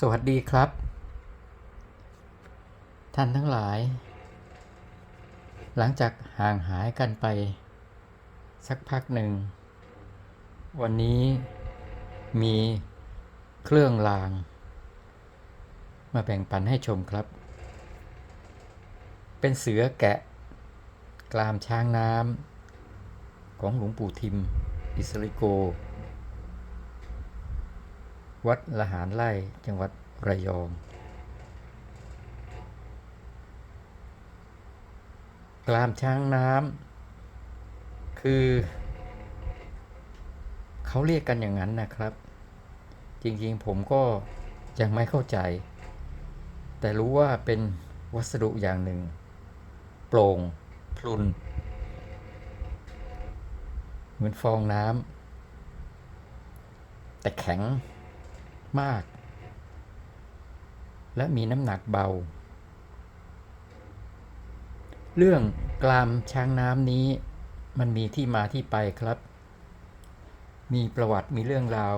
สวัสดีครับ ท่านทั้งหลาย หลังจากห่างหายกันไป สักพักหนึ่ง วันนี้มีเครื่องราง มาแบ่งปันให้ชมครับ เป็นเสือแกะ กลามช้างน้ำของหลวงปู่ทิม อิสริโก วัดละหารไร่จังหวัดระยอง กลามช้างน้ำคือ เขาเรียกกันอย่างนั้นนะครับ จริงๆผมก็ยังไม่เข้าใจ แต่รู้ว่าเป็นวัสดุอย่างหนึ่ง โปร่ง พลุน เหมือนฟองน้ำแต่แข็ง มาก และมีน้ำหนักเบา เรื่องกลามช้างน้ำนี้มันมีที่มาที่ไปครับ มีประวัติมีเรื่องราว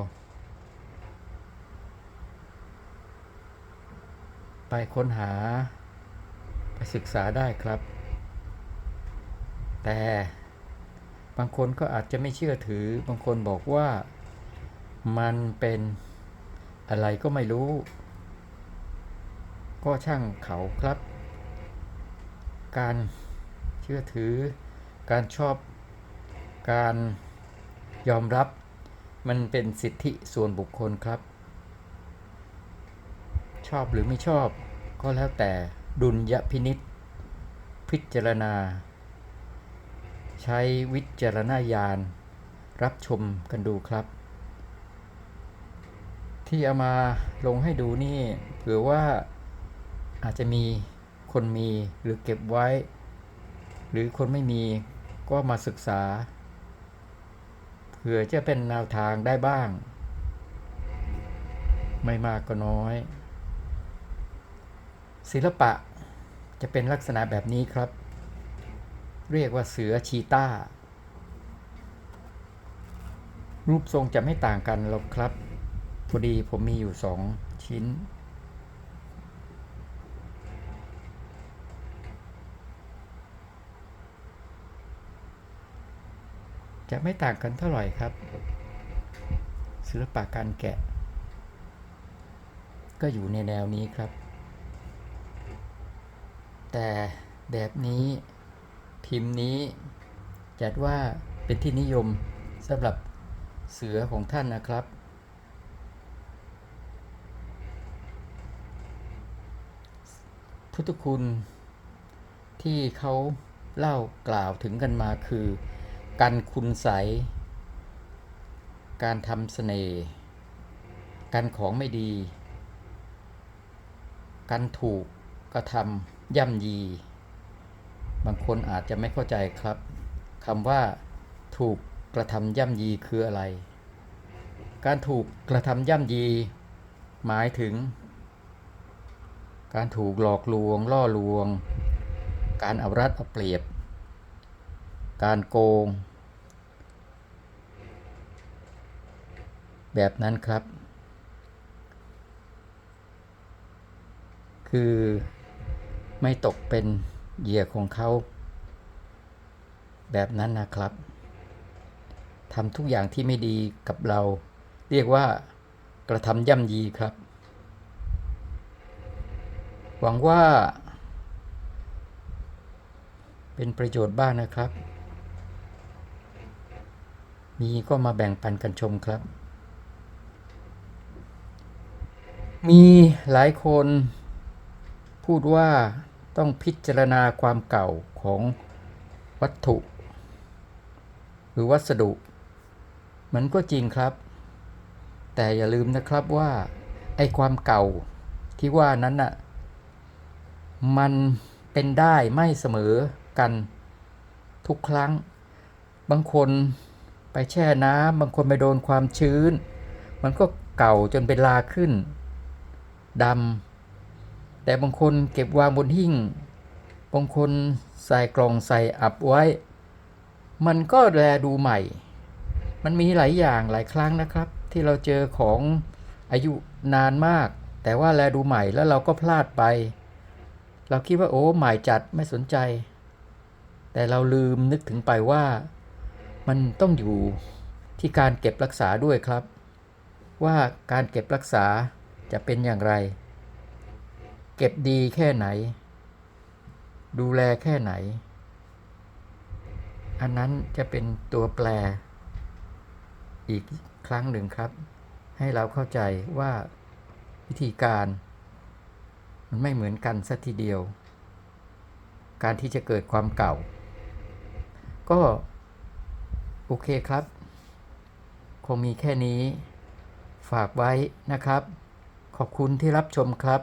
ไปค้นหา ไปศึกษาได้ครับ แต่บางคนก็อาจจะไม่เชื่อถือ บางคนบอกว่ามันเป็น อะไรก็ไม่รู้ ก็ช่างเขาครับ การเชื่อถือ การชอบ การยอมรับ มันเป็นสิทธิส่วนบุคคลครับ ชอบหรือไม่ชอบ ก็แล้วแต่ดุลยพินิษพิจารณา ใช้วิจารณญาณ รับชมกันดูครับ ที่เอามาลงให้ดูนี่เผื่อว่าอาจจะมีคนมีหรือเก็บไว้ หรือคนไม่มีก็มาศึกษา เผื่อจะเป็นแนวทางได้บ้าง ไม่มากก็น้อย ศิลปะจะเป็นลักษณะแบบนี้ครับ เรียกว่าเสือชีต้า รูปทรงจะไม่ต่างกันหรอกครับ พอดีผมมีอยู่สองชิ้น จะไม่ต่างกันเท่าไหร่ครับ ศิลปะการแกะ ก็อยู่ในแนวนี้ครับ แต่แบบนี้พิมพ์นี้จัดว่าเป็นที่นิยมสำหรับเสือของท่านนะครับ พุทธคุณที่เขาเล่ากล่าวถึงกันมาคือ การคุณใส การทำเสน่ห์ การของไม่ดี การถูกกระทำย่ำยี บางคนอาจจะไม่เข้าใจครับคำว่าถูกกระทำย่ำยีคืออะไร การถูกกระทำย่ำยี หมายถึง การถูกหลอกลวง ล่อลวง การเอารัดเอาเปรียบ การโกง แบบนั้นครับ คือไม่ตกเป็นเหยื่อของเขา แบบนั้นนะครับทำทุกอย่างที่ไม่ดีกับเรา เรียกว่ากระทำย่ำยีครับ หวังว่า เป็นประโยชน์บ้างนะครับ มีก็มาแบ่งปันกันชมครับ มีหลายคนพูดว่าต้องพิจารณาความเก่าของวัตถุ หรือวัสดุ มันก็จริงครับ แต่อย่าลืมนะครับว่าไอ้ความเก่าที่ว่านั้นน่ะ มันเป็นได้ไม่เสมอกันทุกครั้ง บางคนไปแช่น้ำบางคนไปโดนความชื้น มันก็เก่าจนเป็นลาขึ้นดำแต่บางคนเก็บวางบนหิ้งบางคนใส่กล่องใส่อับไว้ มันก็แลดูใหม่ มันมีหลายอย่างหลายครั้งนะครับ ที่เราเจอของอายุนานมาก แต่แต่ว่าแลดูใหม่แล้วเราก็พลาดไป เราคิดว่าโอ้หม่จัดไม่สนใจ แต่เราลืมนึกถึงไปว่ามันต้องอยู่ที่การเก็บรักษาด้วยครับ ว่าการเก็บรักษาจะเป็นอย่างไร เก็บดีแค่ไหน ดูแลแค่ไหน อันนั้นจะเป็นตัวแปร อีกครั้งหนึ่งครับ ให้เราเข้าใจว่าวิธีการ มันไม่เหมือนกันสัทีเดียว การที่จะเกิดความเก่า ก็โอเคครับ คงมีแค่นี้ ฝากไว้นะครับ ขอบคุณที่รับชมครับ